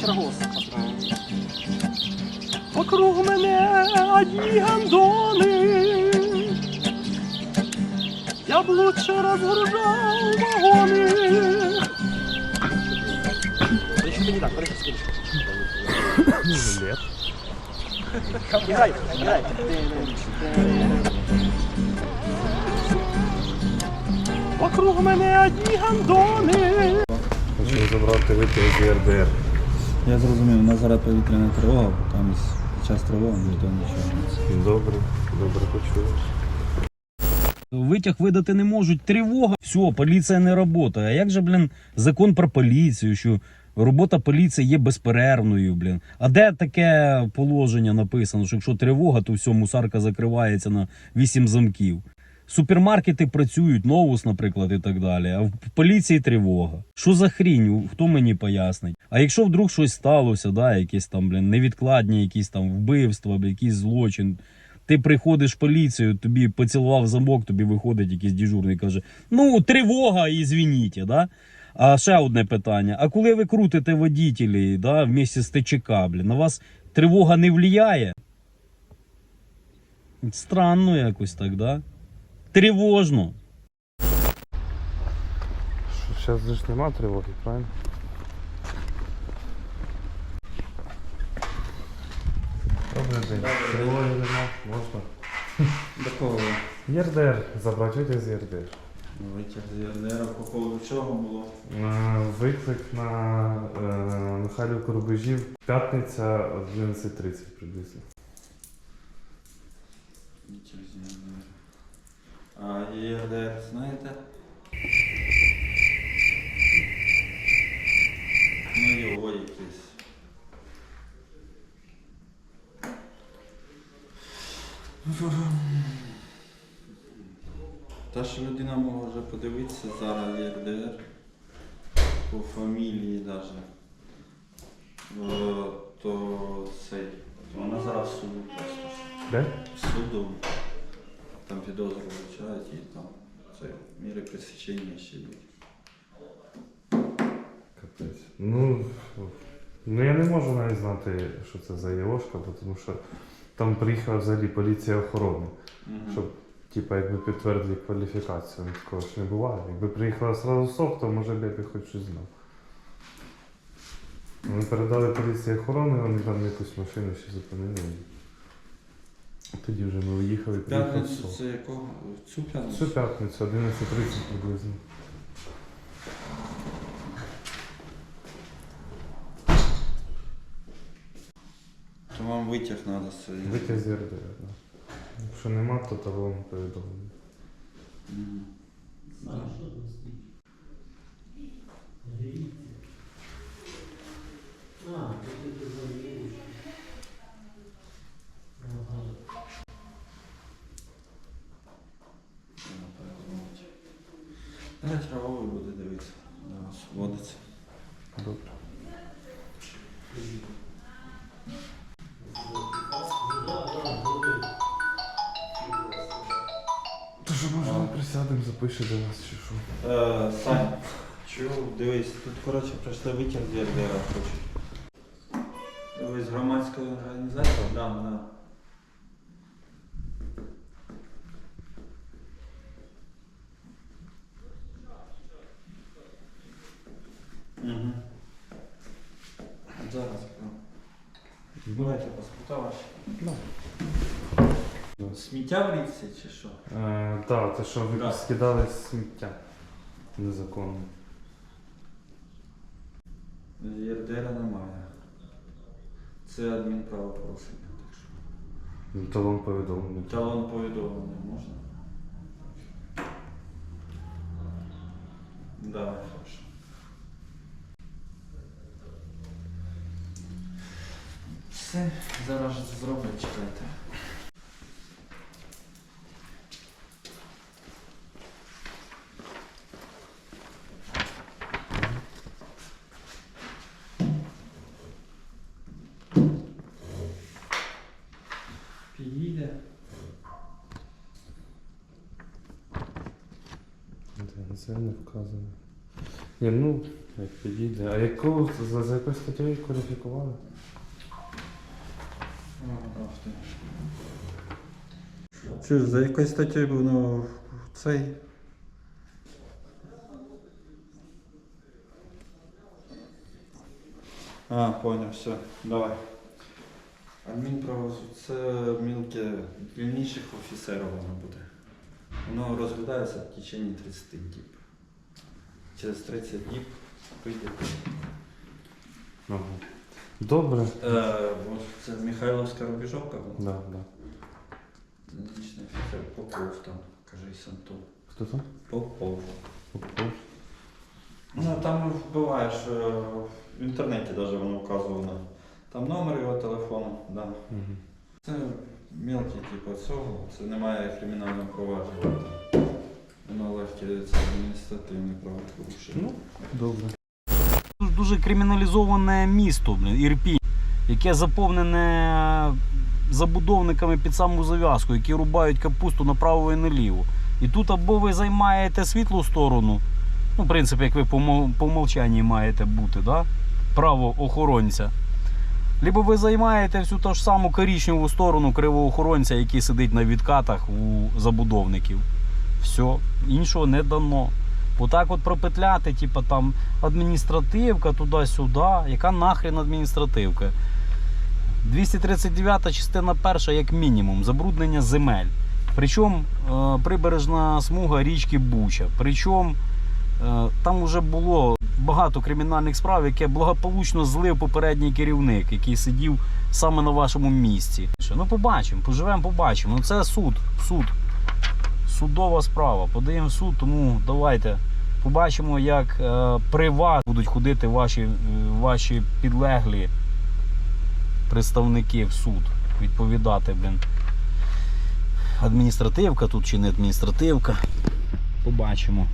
вчора голос мене одні гандони. Я б лучше разгружал вагоны. Еще не так, подожди секундочку. Лет. Играй, играй. Вокруг мене одні гандони. Хочу забрати витяг з ЄРДР. Я зрозумів, у нас зараз повітряна тривога, там під час тривоги ніхто нічого не Добре, добре почуєш. Витяг видати не можуть. Тривога. Все, поліція не працює. А як же, блін, закон про поліцію, що робота поліції є безперервною, блін. А де таке положення написано, що якщо тривога, то все, мусарка закривається на 8 замків. Супермаркети працюють, новус, наприклад, і так далі. А в поліції тривога. Що за хрінь? Хто мені пояснить? А якщо вдруг щось сталося, да, якісь там, блін, невідкладні, якісь там вбивства, якийсь злочин. Ти приходиш в поліцію, тобі поцілував замок, тобі виходить якийсь дежурний і каже: Ну, тривога, і звініть, да? А ще одне питання: а коли ви крутите водітелі, да, вместе з ТЧК, блін, на вас тривога не впливає? Странно якось так, да? Тривожно. Зараз же ж нема тривоги, правильно? Добрий день. Тривоги нема, можна. До кого? ЄРДР, забрати витяг з ЄРДР. Витяг з ЄРДР по поводу чого було? Е, Виклик на е, Михайлівку Рубежів. П'ятниця о 11.30 приблизно. Витяг з ЄРДР. А ЄРДР знаєте? Ну його якийсь. Та що людина може подивитися зараз ЄРДР по фамілії навіть. То цей. Вона зараз в суду просто. Де? В суду. Там підозру вручають і там це міри пресечення ще йдуть. Капець. Ну, ну я не можу навіть знати, що це за ЄОшка, бо тому що там приїхала взагалі поліція охорони, Мгм. щоб типа якби підтвердили кваліфікацію. Ну, Такого ж не буває. Якби приїхала сразу СОП, то може б я б хоч щось знав. Вони передали поліції охорони, вони там якусь машину ще зупинили. Тоді вже ми виїхали, приїхав П'ятницю СОП. це якого? Цю п'ятницю? Цю п'ятницю, 11.30 приблизно. То вам витяг треба з цієї. Витяг з РДР, да. Якщо нема, то того повідомлення. Мгм. Да. Треба перезвонити. Навіть правовий буде дивитися. Зараз вводиться. Добре. То що може ми присядемо, запише до нас чи що? Е, Сань, чув, дивись, тут коротше прийшли витяг з ЄРДР хочуть. Дивись, громадська організація? Да, да. Угу. Зараз прям. Давайте паспорта ваші. Сміття в річці чи що? Е, так, це що ви Да. скидали сміття незаконно. ЄРДР немає. Це адмінправопорушення. Так що. Ну, То вам. Талон повідомлення можна? Да, хорошо. Все, зараз же зроблять, чекайте. Підійде. Де, Це не вказано. Ні, ну, як підійде. А яку за, за якою статтею кваліфікували? Чуєш, за якоюсь статтею воно цей. А, понял, все, давай. Адмінправосуддя це мілке дільніших офіцерів воно буде. Воно розглядається в течение 30 діб. Через 30 діб прийде. Ага. Добре. Е, от це Михайловська рубіжовка була. Да, да. Дільничний офіцер Попов там, кажись, Антон. Хто там? Попов. Попов. Ну, там буваєш, е, в інтернеті навіть воно вказувано. Там номер його телефону, да. Угу. Це мелкі, типу, цього, це немає кримінального провадження. Воно легке це адміністративне правопорушення. Ну, добре. Дуже- Дуже криміналізоване місто, блін, Ірпінь, яке заповнене забудовниками під саму зав'язку, які рубають капусту направо і наліво. І тут або ви займаєте світлу сторону, ну, в принципі, як ви по, мо- умовчанні маєте бути, да? право охоронця. Либо ви займаєте всю ту ж саму коричневу сторону кривоохоронця, який сидить на відкатах у забудовників. Все, іншого не дано. Отак от пропетляти, типу там адміністративка туди-сюди. Яка нахрен адміністративка? 239 частина перша, як мінімум, забруднення земель. Причому е, прибережна смуга річки Буча. Причому е, там вже було багато кримінальних справ, яке благополучно злив попередній керівник, який сидів саме на вашому місці. Ну, побачимо, поживемо, побачимо. Ну, це суд. Суд. Судова справа. Подаємо в суд, тому давайте побачимо, як е, при вас будуть ходити ваші, е, ваші підлеглі представники в суд. Відповідати, блін. Адміністративка тут чи не адміністративка. Побачимо.